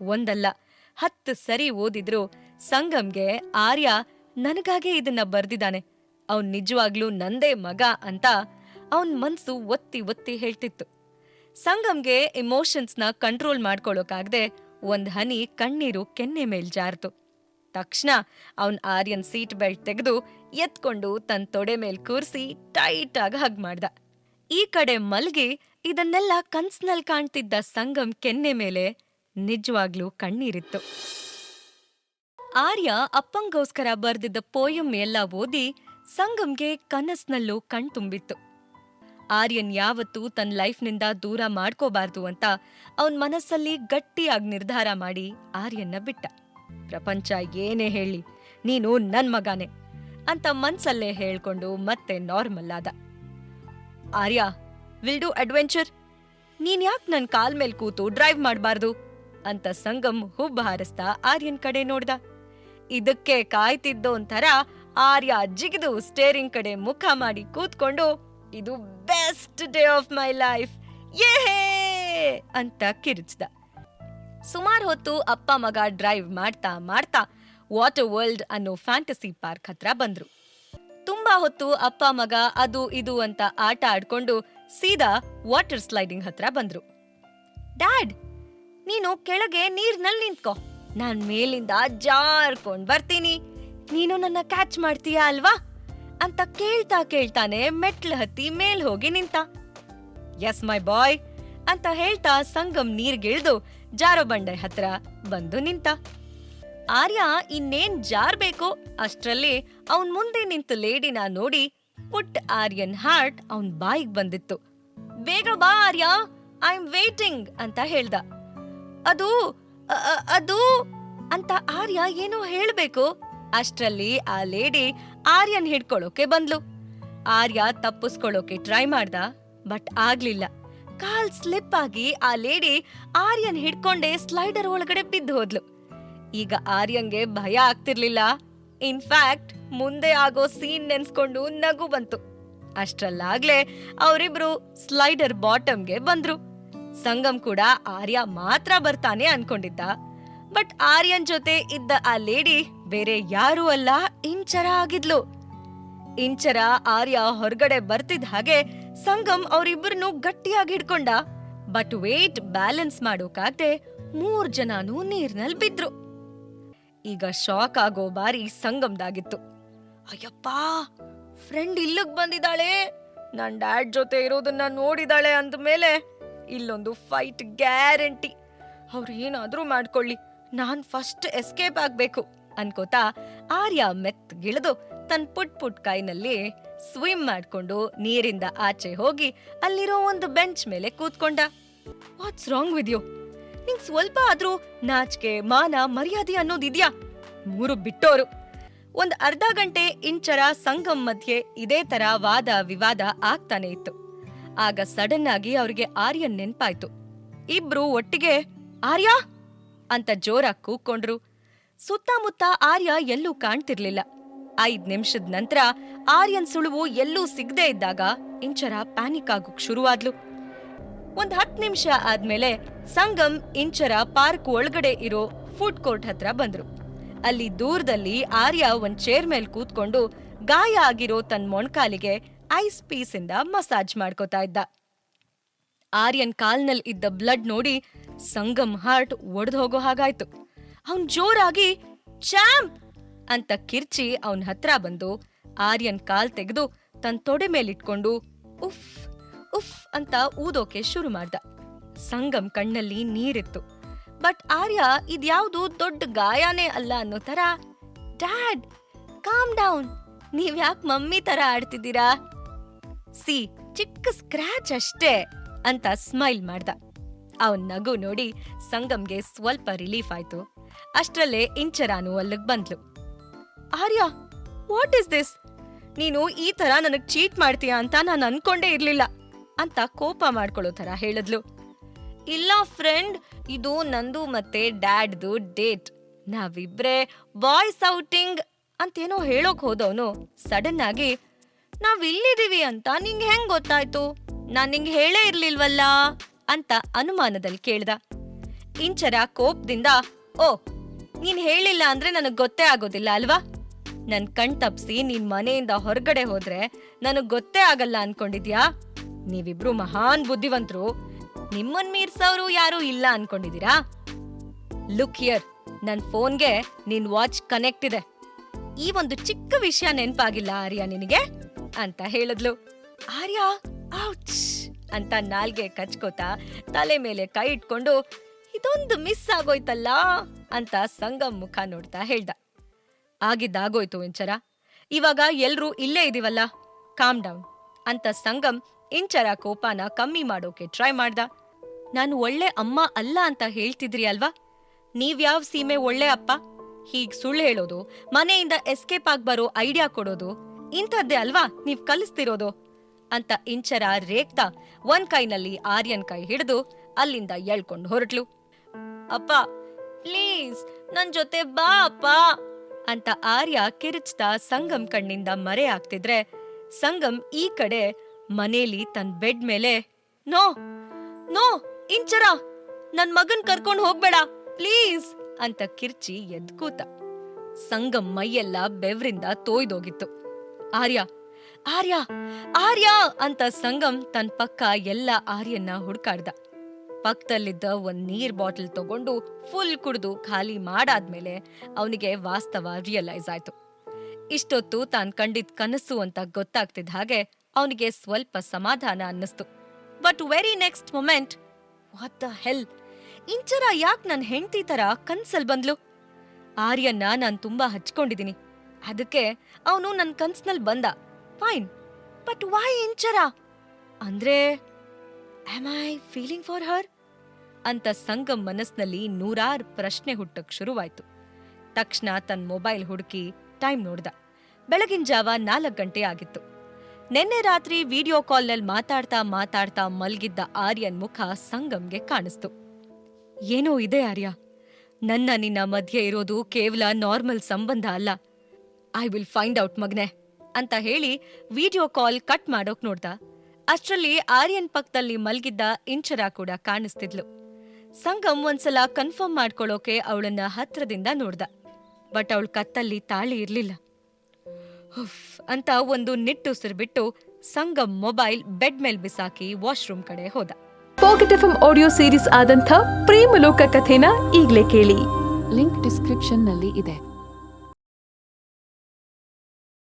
ಒಂದಲ್ಲ. ಹತ್ತು ಸರಿ ಓದಿದ್ರು ಸಂಗಮ್ಗೆ ಆರ್ಯ ನನಗಾಗೆ ಇದನ್ನ ಬರ್ದಿದ್ದಾನೆ. ಅವ್ನ್ ನಿಜವಾಗ್ಲೂ ನಂದೇ ಮಗ ಅಂತ ಅವನ್ ಮನ್ಸು ಒತ್ತಿ ಒತ್ತಿ ಹೇಳ್ತಿತ್ತು. ಸಂಗಮ್ಗೆ ಇಮೋಷನ್ಸ್ನ ಕಂಟ್ರೋಲ್ ಮಾಡ್ಕೊಳ್ಳೋಕಾಗ್ದೆ ಒಂದ್ ಹನಿ ಕಣ್ಣೀರು ಕೆನ್ನೆ ಮೇಲ್ ಜಾರ್ತು. ತಕ್ಷಣ ಅವನ್ ಆರ್ಯನ್ ಸೀಟ್ ಬೆಲ್ಟ್ ತೆಗೆದು ಎತ್ಕೊಂಡು ತನ್ ತೊಡೆ ಮೇಲ್ ಕೂರ್ಸಿ ಟೈಟ್ ಆಗಿ ಹಗ್ ಮಾಡ್ದ. ಈ ಕಡೆ ಮಲ್ಗಿ ಇದನ್ನೆಲ್ಲ ಕನ್ಸ್ನಲ್ ಕಾಣ್ತಿದ್ದ ಸಂಗಮ್ ಕೆನ್ನೆ ಮೇಲೆ ನಿಜವಾಗ್ಲೂ ಕಣ್ಣೀರಿತ್ತು. ಆರ್ಯ ಅಪ್ಪಂಗೋಸ್ಕರ ಬರ್ದಿದ್ದ ಪೋಯಂ ಎಲ್ಲ ಓದಿ ಸಂಗಮ್ಗೆ ಕನಸ್ನಲ್ಲೂ ಕಣ್ತುಂಬಿತ್ತು. ಆರ್ಯನ್ ಯಾವತ್ತೂ ತನ್ನ ಲೈಫ್ನಿಂದ ದೂರ ಮಾಡ್ಕೋಬಾರ್ದು ಅಂತ ಅವನ್ ಮನಸ್ಸಲ್ಲಿ ಗಟ್ಟಿಯಾಗಿ ನಿರ್ಧಾರ ಮಾಡಿ ಆರ್ಯನ್ನ ಬಿಟ್ಟ. ಪ್ರಪಂಚ ಏನೇ ಹೇಳಿ, ನೀನು ನನ್ ಮಗಾನೆ ಅಂತ ಮನ್ಸಲ್ಲೇ ಹೇಳ್ಕೊಂಡು ಮತ್ತೆ ನಾರ್ಮಲ್ ಆದ. Arya, will do adventure? ನೀನ್ ಯಾಕೆ ನನ್ ಕಾಲ್ ಮೇಲ್ ಕೂತು ಡ್ರೈವ್ ಮಾಡಬಾರ್ದು? ಅಂತ ಸಂಗಮ್ ಹುಬ್ಬ ಹಾರಿಸ್ತಾ ಆರ್ಯನ್ ಕಡೆ ನೋಡ್ದ. ಇದಕ್ಕೆ ಕಾಯ್ತಿದ್ದೋ ಒಂಥರ ಆರ್ಯ ಜಿಗಿದು ಸ್ಟೇರಿಂಗ್ ಕಡೆ ಮುಖ ಮಾಡಿ ಕೂತ್ಕೊಂಡು, ಇದು best day of my life ಯೇ ಅಂತ ಕಿರಿಚ್ದ. ಸುಮಾರು ಹೊತ್ತು ಅಪ್ಪ ಮಗ ಡ್ರೈವ್ ಮಾಡ್ತಾ ಮಾಡ್ತಾ ವಾಟರ್ ವರ್ಲ್ಡ್ ಅನ್ನೋ ಫ್ಯಾಂಟಸಿ ಪಾರ್ಕ್ ಹತ್ರ ಬಂದ್ರು. ತುಂಬಾ ಹೊತ್ತು ಅಪ್ಪ ಮಗ ಅದು ಇದು ಅಂತ ಆಟ ಆಡ್ಕೊಂಡು ಸೀದಾ ವಾಟರ್ ಸ್ಲೈಡಿಂಗ್ ಹತ್ರ ಬಂದ್ರು. ಡ್ಯಾಡ್ ನೀನು ಕೆಳಗೆ ನೀರ್ನಲ್ಲಿ ನಿಂತ್ಕೋ. ನಾನ್ ಮೇಲಿಂದ ಜಾರ್ಕೊಂಡ್ ಬರ್ತೀನಿ. ನೀನು ನನ್ನ ಕ್ಯಾಚ್ ಮಾಡ್ತೀಯಾ ಅಲ್ವಾ? ಅಂತ ಕೇಳ್ತಾ ಕೇಳ್ತಾನೆ ಮೆಟ್ಲು ಹತ್ತಿ ಮೇಲ್ ಹೋಗಿ ನಿಂತ. ಎಸ್ ಮೈ ಬಾಯ್ ಅಂತ ಹೇಳ್ತಾ ಸಂಗಮ್ ನೀರ್ಗಿಳ್ದು ಜಾರೋ ಬಂಡೆ ಹತ್ರ ಬಂದು ನಿಂತ. ಆರ್ಯ ಇನ್ನೇನ್ ಜಾರ್ಬೇಕು ಅಷ್ಟ್ರಲ್ಲಿ ಅವನ್ ಮುಂದೆ ನಿಂತ ಲೇಡಿನ ನೋಡಿ ಪುಟ್ ಆರ್ಯನ್ ಹಾರ್ಟ್ ಅವನ್ ಬಾಯಿಗ್ ಬಂದಿತ್ತು. ಬೇಗ ಬಾ ಆರ್ಯ ಐ ಆಮ್ ವೇಟಿಂಗ್ ಅಂತ ಹೇಳ್ದ. ಅದು ಅದು ಅಂತ ಆರ್ಯ ಏನೋ ಹೇಳ್ಬೇಕು. ಅಷ್ಟ್ರಲ್ಲಿ ಆ ಲೇಡಿ ಆರ್ಯನ್ ಹಿಡ್ಕೊಳ್ಳೋಕೆ ಬಂದ್ಲು. ಆರ್ಯ ತಪ್ಪಿಸ್ಕೊಳ್ಳೋಕೆ ಟ್ರೈ ಮಾಡ್ದ, ಬಟ್ ಆಗ್ಲಿಲ್ಲ. ಕಾಲ್ ಸ್ಲಿಪ್ ಆಗಿ ಆ ಲೇಡಿ ಆರ್ಯನ್ ಹಿಡ್ಕೊಂಡೇ ಸ್ಲೈಡರ್ ಒಳಗಡೆ ಬಿದ್ದು ಹೋದ್ಲು. ಈಗ ಆರ್ಯನ್ಗೆ ಭಯ ಆಗ್ತಿರ್ಲಿಲ್ಲ. ಇನ್ಫ್ಯಾಕ್ಟ್ ಮುಂದೆ ಆಗೋ ಸೀನ್ ನೆನ್ಸ್ಕೊಂಡು ನಗು ಬಂತು. ಅಷ್ಟ್ರಲ್ಲಾಗ್ಲೇ ಅವರಿಬ್ರು ಸ್ಲೈಡರ್ ಬಾಟಮ್ಗೆ ಬಂದ್ರು. ಸಂಗಮ್ ಕೂಡ ಆರ್ಯ ಮಾತ್ರ ಬರ್ತಾನೆ ಅನ್ಕೊಂಡಿದ್ದ. ಬಟ್ ಆರ್ಯನ್ ಜೊತೆ ಇದ್ದ ಆ ಲೇಡಿ ಬೇರೆ ಯಾರೂ ಅಲ್ಲ, ಇಂಚರ ಆಗಿದ್ಲು. ಇಂಚರ ಆರ್ಯ ಹೊರಗಡೆ ಬರ್ತಿದ್ ಹಾಗೆ ಸಂಗಮ್ ಅವರಿಬ್ಬರನ್ನು ಗಟ್ಟಿಯಾಗಿ ಹಿಡ್ಕೊಂಡ. ಬಟ್ ವೇಟ್ ಬ್ಯಾಲೆನ್ಸ್ ಮಾಡೋಕಾಗ್ದೆ ಮೂರ್ ಜನನೂ ನೀರ್ನಲ್ಲಿ ಬಿದ್ರು. ಈಗ ಶಾಕ್ ಆಗೋ ಬಾರಿ ಸಂಗಮ್ದಾಗಿತ್ತು. ಅಯ್ಯಪ್ಪ ಫ್ರೆಂಡ್ ಇಲ್ಲಿಗೆ ಬಂದಿದ್ದಾಳೆ. ನನ್ ಡ್ಯಾಡ್ ಜೊತೆ ಇರೋದನ್ನ ನೋಡಿದಾಳೆ ಅಂದ್ಮೇಲೆ ಇಲ್ಲೊಂದು ಫೈಟ್ ಗ್ಯಾರಂಟಿ ಅವ್ರು ಏನಾದರೂ ಮಾಡ್ಕೊಳ್ಳಿ. ನಾನ್ ಫಸ್ಟ್ ಎಸ್ಕೇಪ್ ಆಗ್ಬೇಕು. ಅನ್ಕೋತಾ ಆರ್ಯ ಮೆತ್ತಗಿಳಿದು ತನ್ ಪುಟ್ ಪುಟ್ ಕೈನಲ್ಲಿ ಸ್ವಿಮ್ ಮಾಡ್ಕೊಂಡು ನೀರಿಂದ ಆಚೆ ಹೋಗಿ ಅಲ್ಲಿರೋ ಒಂದು ಬೆಂಚ್ ಮೇಲೆ ಕೂತ್ಕೊಂಡ. ವಾಟ್ಸ್ ರಾಂಗ್ ವಿದ್ ಯು ನಿಂಗ್ ಸ್ವಲ್ಪ ಆದ್ರೂ ನಾಚಿಕೆ, ಮಾನ, ಮರ್ಯಾದೆ ಅನ್ನೋದಿದ್ಯಾ ಮೂರು ಬಿಟ್ಟೋರು. ಒಂದ್ ಅರ್ಧ ಗಂಟೆ ಇಂಚರ ಸಂಗಮ್ ಮಧ್ಯೆ ಇದೇ ತರ ವಾದ ವಿವಾದ ಆಗ್ತಾನೆ ಇತ್ತು. ಆಗ ಸಡನ್ ಆಗಿ ಅವ್ರಿಗೆ ಆರ್ಯನ್ ನೆನ್ಪಾಯ್ತು. ಇಬ್ರು ಒಟ್ಟಿಗೆ, ಆರ್ಯ! ಅಂತ ಜೋರಾಗಿ ಕೂಕೊಂಡ್ರು. ಸುತ್ತಮುತ್ತ ಆರ್ಯ ಎಲ್ಲೂ ಕಾಣ್ತಿರ್ಲಿಲ್ಲ. ಐದ್ ನಿಮಿಷದ ನಂತರ ಆರ್ಯನ್ ಸುಳುವು ಎಲ್ಲೂ ಸಿಗದೆ ಇದ್ದಾಗ ಇಂಚರ ಪ್ಯಾನಿಕ್ ಆಗೋಕ್ ಶುರುವಾದ್ಲು. ಒಂದ್ ಹತ್ ನಿಮಿಷ ಆದ್ಮೇಲೆ ಸಂಗಮ್, ಇಂಚರ ಪಾರ್ಕ್ ಒಳಗಡೆ ಇರೋ ಫುಡ್ ಕೋರ್ಟ್ ಹತ್ರ ಬಂದ್ರು. ಅಲ್ಲಿ ದೂರದಲ್ಲಿ ಆರ್ಯ ಒಂದ್ ಚೇರ್ ಮೇಲ್ ಕೂತ್ಕೊಂಡು ಗಾಯ ಆಗಿರೋ ತನ್ ಮೊಣ್ಕಾಲಿಗೆ ಐಸ್ ಇಂದ ಮಸಾಜ್ ಮಾಡ್ಕೋತಾ ಇದ್ದ. ಆರ್ಯನ್ ಕಾಲ್ನಲ್ಲಿ ಇದ್ದ ಬ್ಲಡ್ ನೋಡಿ ಸಂಗಮ್ ಹಾರ್ಟ್ ಒಡೆದು ಹೋಗೋ ಹಾಗಾಯ್ತು. ಅವನ್ ಜೋರಾಗಿ ಚಾಂಪ್ ಅಂತ ಕಿರ್ಚಿ ಅವನ ಹತ್ರ ಬಂದು ಆರ್ಯನ್ ಕಾಲ್ ತೆಗೆದು ತನ್ ತೊಡೆ ಮೇಲಿಟ್ಕೊಂಡು ಉಫ್ ಉಫ್ ಅಂತ ಊದೋಕೆ ಶುರು ಮಾಡ್ದ. ಸಂಗಮ್ ಕಣ್ಣಲ್ಲಿ ನೀರಿತ್ತು. ಬಟ್ ಆರ್ಯ ಇದ್ಯಾವುದು ದೊಡ್ಡ ಗಾಯನೇ ಅಲ್ಲ ಅನ್ನೋ ತರ ಡ್ಯಾಡ್, ಕಾಮ್ ಡೌನ್! ನೀವ್ಯಾಕ್ ಮಮ್ಮಿ ತರ ಆಡ್ತಿದ್ದೀರಾ? ಸಿ, ಚಿಕ್ಕ ಸ್ಕ್ರಾಚ್ ಅಷ್ಟೇ ಅಂತ ಸ್ಮೈಲ್ ಮಾಡ್ದ. ಅವನ್ ನಗು ನೋಡಿ ಸಂಗಮ್ಗೆ ಸ್ವಲ್ಪ ರಿಲೀಫ್ ಆಯ್ತು. ಅಷ್ಟರಲ್ಲೇ ಇಂಚರಾನು ಅಲ್ಲಿಗ್ ಬಂದ್ಲು. ಆರ್ಯ ವಾಟ್ ಇಸ್ ದಿಸ್ ನೀನು ಈ ತರ ನನಗ್ ಚೀಟ್ ಮಾಡ್ತೀಯ ಅಂತ ನಾನು ಅನ್ಕೊಂಡೇ ಇರ್ಲಿಲ್ಲ ಅಂತ ಕೋಪ ಮಾಡ್ಕೊಳ್ಳೋ ತರ ಹೇಳಿದ್ಲು. ಇಲ್ಲ ಫ್ರೆಂಡ್ ಇದು ನಂದು ಮತ್ತೆ ಡ್ಯಾಡ್ದು ಡೇಟ್ ನಾವಿಬ್ರೆ ಬಾಯ್ಸ್ ಔಟಿಂಗ್ ಅಂತೇನೋ ಹೇಳೋಕ್ ಹೋದವನು ಸಡನ್ ಆಗಿ ನಾವ್ ಇಲ್ಲಿದೀವಿ ಅಂತ ನಿಂಗೆ ಹೆಂಗ್ ಗೊತ್ತಾಯ್ತು? ನಾನ್ ನಿಂಗೆ ಹೇಳೇ ಇರ್ಲಿಲ್ವಲ್ಲ? ಅಂತ ಅನುಮಾನದಲ್ಲಿ ಕೇಳ್ದ. ಇಂಚರ ಕೋಪದಿಂದ, ಓ, ನೀನ್ ಹೇಳಿಲ್ಲ ಅಂದ್ರೆ ನನಗ್ ಗೊತ್ತೇ ಆಗೋದಿಲ್ಲ ಅಲ್ವಾ? ನನ್ ಕಣ್ ತಪ್ಸಿ ನಿನ್ ಮನೆಯಿಂದ ಹೊರಗಡೆ ಹೋದ್ರೆ ನನಗ್ ಗೊತ್ತೇ ಆಗಲ್ಲ ಅನ್ಕೊಂಡಿದ್ಯಾ? ನೀವಿಬ್ರು ಮಹಾನ್ ಬುದ್ಧಿವಂತರು. ನಿಮ್ಮನ್ ಮೀರ್ಸವ್ರು ಯಾರು ಇಲ್ಲ ಅನ್ಕೊಂಡಿದೀರಾ ಲುಕ್ ಹಿಯರ್, ನನ್ ಫೋನ್ಗೆ ನಿನ್ ವಾಚ್ ಕನೆಕ್ಟ್ ಇದೆ. ಈ ಒಂದು ಚಿಕ್ಕ ವಿಷಯ ನೆನ್ಪಾಗಿಲ್ಲ ಆರ್ಯ ನಿನಗೆ? ಅಂತ ಹೇಳಿದ್ಲು. ಆರ್ಯ, ಔಚ್! ಅಂತ ನಾಲ್ಗೆ ಕಚ್ಕೋತಾ ತಲೆ ಮೇಲೆ ಕೈ ಇಟ್ಕೊಂಡು, ಇದೊಂದು ಮಿಸ್ ಆಗೋಯ್ತಲ್ಲ? ಅಂತ ಸಂಗಮ್ ಮುಖ ನೋಡ್ತಾ ಹೇಳ್ದ. ಆಗಿದ್ದಾಗೋಯ್ತು ಇಂಚರ. ಇವಾಗ ಎಲ್ರೂ ಇಲ್ಲೇ ಇದೀವಲ್ಲ. ಕಾಮ್ ಡೌನ್ ಅಂತ ಸಂಗಮ್ ಇಂಚರ ಕೋಪನ ಕಮ್ಮಿ ಮಾಡೋಕೆ ಟ್ರೈ ಮಾಡ್ದ. ನಾನು ಒಳ್ಳೆ ಅಮ್ಮ ಅಲ್ಲ ಅಂತ ಹೇಳ್ತಿದ್ರಿ ಅಲ್ವಾ? ನೀವ್ಯಾವ್ ಸೀಮೆ ಒಳ್ಳೆ ಅಪ್ಪ? ಹೀಗ್ ಸುಳ್ಳು ಹೇಳೋದು, ಮನೆಯಿಂದ ಎಸ್ಕೇಪ್ ಆಗ್ ಬರೋ ಐಡಿಯಾ ಕೊಡೋದು ಇಂಥದ್ದೇ ಅಲ್ವಾ? ನೀವ್ ಕಲಿಸ್ತಿರೋದು? ಅಂತ ಇಂಚರ ರೇಗ್ತಾ ಒಂದ್ ಕೈನಲ್ಲಿ ಆರ್ಯನ್ ಕೈ ಹಿಡಿದು ಅಲ್ಲಿಂದ ಎಳ್ಕೊಂಡು ಹೊರಟ್ಲು. ಅಪ್ಪ, ಪ್ಲೀಸ್, ನನ್ ಜೊತೆ ಬಾ, ಅಪ್ಪ, ಅಂತ ಆರ್ಯ ಕಿರಿಚ್ತಾ ಸಂಗಮ್ ಕಣ್ಣಿಂದ ಮರೆ ಆಗ್ತಿದ್ರೆ ಸಂಗಮ್ ಈ ಕಡೆ ಮನೇಲಿ ತನ್ ಬೆಡ್ ಮೇಲೆ, ನೋ ನೋ, ಇಂಚರ, ನನ್ ಮಗನ್ ಕರ್ಕೊಂಡ್ ಹೋಗ್ಬೇಡ, ಪ್ಲೀಸ್, ಅಂತ ಕಿರ್ಚಿ ಎದ್ಕೂತ. ಸಂಗಮ್ ಮೈಯೆಲ್ಲ ಬೆವ್ರಿಂದ ತೋಯ್ದೋಗಿತ್ತು. ಆರ್ಯ ಆರ್ಯ ಆರ್ಯ ಅಂತ ಸಂಗಮ್ ತನ್ ಪಕ್ಕ ಎಲ್ಲ ಆರ್ಯನ್ನ ಹುಡ್ಕಾಡ್ದ. ಪಕ್ಕದಲ್ಲಿದ್ದ ಒಂದ್ ನೀರ್ ಬಾಟಲ್ ತಗೊಂಡು ಫುಲ್ ಕುಡಿದು ಖಾಲಿ ಮಾಡಾದ್ಮೇಲೆ ಅವನಿಗೆ ವಾಸ್ತವ ರಿಯಲೈಸ್ ಆಯ್ತು. ಇಷ್ಟೊತ್ತು ತಾನ್ ಕಂಡಿದ್ ಕನಸು ಅಂತ ಗೊತ್ತಾಗ್ತಿದ್ದ ಹಾಗೆ ಅವನಿಗೆ ಸ್ವಲ್ಪ ಸಮಾಧಾನ ಅನ್ನಿಸ್ತು. But very next moment what the hell Inchara ಯಾಕ್ ನನ್ ಹೆಂಡತಿ ತರ ಕನ್ಸಲ್ ಬಂದ್ಲು? ಆರ್ಯನ್ನ ನಾನ್ ತುಂಬಾ ಹಚ್ಕೊಂಡಿದೀನಿ. ಅದಕ್ಕೆ ಅವನು ನನ್ ಕನ್ಸ್ನಲ್ಲಿ ಬಂದ. Fine, but why Inchara? ಅಂದ್ರೆ am I feeling for her ಅಂತ ಸಂಗಮ್ ಮನಸ್ನಲ್ಲಿ ನೂರಾರು ಪ್ರಶ್ನೆ ಹುಟ್ಟಕ್ ಶುರುವಾಯ್ತು. ತಕ್ಷಣ ತನ್ನ ಮೊಬೈಲ್ ಹುಡುಕಿ ಟೈಮ್ ನೋಡ್ದ. ಬೆಳಗಿನ ಜಾವ ನಾಲ್ಕು ಗಂಟೆ ಆಗಿತ್ತು. ನಿನ್ನೆ ರಾತ್ರಿ ವಿಡಿಯೋ ಕಾಲ್ನಲ್ಲಿ ಮಾತಾಡ್ತಾ ಮಾತಾಡ್ತಾ ಮಲ್ಗಿದ್ದ ಆರ್ಯನ್ ಮುಖ ಸಂಗಮ್ಗೆ ಕಾಣಿಸ್ತು. ಏನೋ ಇದೆ ಆರ್ಯ. ನನ್ನ ನಿನ್ನ ಮಧ್ಯೆ ಇರೋದು ಕೇವಲ ನಾರ್ಮಲ್ ಸಂಬಂಧ ಅಲ್ಲ. ಐ ವಿಲ್ ಫೈಂಡ್ ಔಟ್ ಮಗ್ನೆ. ಅಂತ ಹೇಳಿ ವಿಡಿಯೋ ಕಾಲ್ ಕಟ್ ಮಾಡೋಕ್ ನೋಡ್ದ. ಅಷ್ಟರಲ್ಲಿ ಆರ್ಯನ್ ಪಕ್ಕದಲ್ಲಿ ಮಲ್ಗಿದ್ದ ಇಂಚರ ಕೂಡ ಕಾಣಿಸ್ತಿದ್ಲು. ಸಂಗಮ್ ಒಂದ್ಸಲ ಕನ್ಫರ್ಮ್ ಮಾಡ್ಕೊಳ್ಳೋಕೆ ಅವಳನ್ನ ಹತ್ರದಿಂದ ನೋಡ್ದ. ಬಟ್ ಅವಳ ಕತ್ತಲ್ಲಿ ತಾಳಿ ಇರ್ಲಿಲ್ಲ. ಹುಫ್ ಅಂತ ಒಂದು ನಿಟ್ಟುಸಿರು ಬಿಟ್ಟು ಸಂಗಮ್ ಮೊಬೈಲ್ ಬೆಡ್ ಮೇಲ್ ಬಿಸಾಕಿ ವಾಶ್ರೂಮ್ ಕಡೆ ಹೋದ. ಪಾಕೆಟ್ ಎಫ್ ಆಡಿಯೋ ಸೀರೀಸ್ ಆದಂಥ ಪ್ರೇಮಲೋಕ ಕಥೆನ ಈಗ್ಲೇ ಕೇಳಿ. ಲಿಂಕ್ ಡಿಸ್ಕ್ರಿಪ್ಷನ್ನಲ್ಲಿ ಇದೆ.